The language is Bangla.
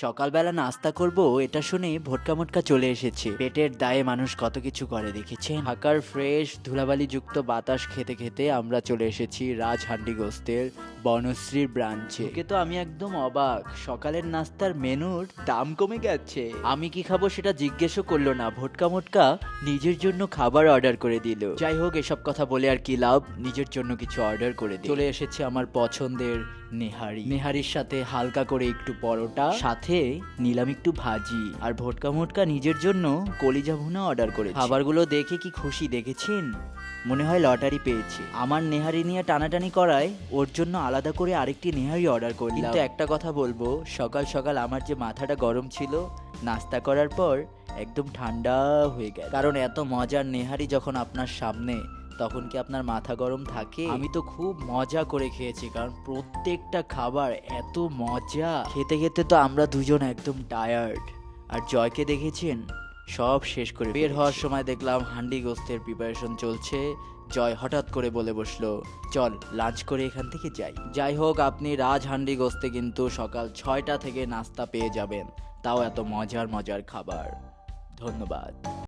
সকালবেলা নাস্তা করব, এটা শুনে ভোটকা মোটকা চলে এসেছে। পেটের দায়ে মানুষ কত কিছু করে দেখেছে ঢাকার ফ্রেশ ধুলাবালি যুক্ত বাতাস খেতে খেতে আমরা চলে এসেছি রাজহান্ডি গোস্তের বনশ্রীর ব্রাঞ্চে। ওকে তো আমি একদম অবাক। সকালের নাস্তার মেনুর দাম কমে গেছে। আমি কি খাব সেটা জিজ্ঞেসও করল না। ভোটকা মোটকা নিজের জন্য খাবার অর্ডার করে দিল। যাই হোক এসব কথা বলে আর কি লাভ? নিজের জন্য কিছু অর্ডার করে দিল। চলে এসেছে আমার পছন্দের নেহারি। নেহারির সাথে হালকা করে একটু পরোটা, সাথে নিলাম একটু ভাজি। আর ভোটকা মোটকা নিজের জন্য কলিজা ভুনা অর্ডার করে খাবারগুলো দেখে কি খুশি দেখেছেন? মনে হয় লটারি পেয়েছে। আমার নেহারি নিয়ে টানাটানি করায় ওর জন্য আলাদা করে আরেকটি নেহারি অর্ডার করলাম। কিন্তু একটা কথা বলব, সকাল সকাল আমার যে মাথাটা গরম ছিল, নাস্তা করার পর একদম ঠান্ডা হয়ে গেল কারণ এত মজার নেহারি যখন আপনার সামনে, তখন কি আপনার মাথা গরম থাকে? আমি তো খুব মজা করে খেয়েছি, কারণ প্রত্যেকটা খাবার এত মজা। খেতে খেতে তো আমরা দুজন একদম টায়ার্ড আর জয়কে দেখেছেন? সব শেষ করে বের হওয়ার সময় দেখলাম হান্ডি গোস্তের প্রিপারেশন চলছে। জয় হঠাৎ করে বলে বসল, চল লাঞ্চ করে এখান থেকে যাই। যাই হোক, আপনি রাজ হান্ডি গোস্তে কিন্তু সকাল ছয়টা থেকে নাস্তা পেয়ে যাবেন। তাও এত মজার মজার খাবার। ধন্যবাদ।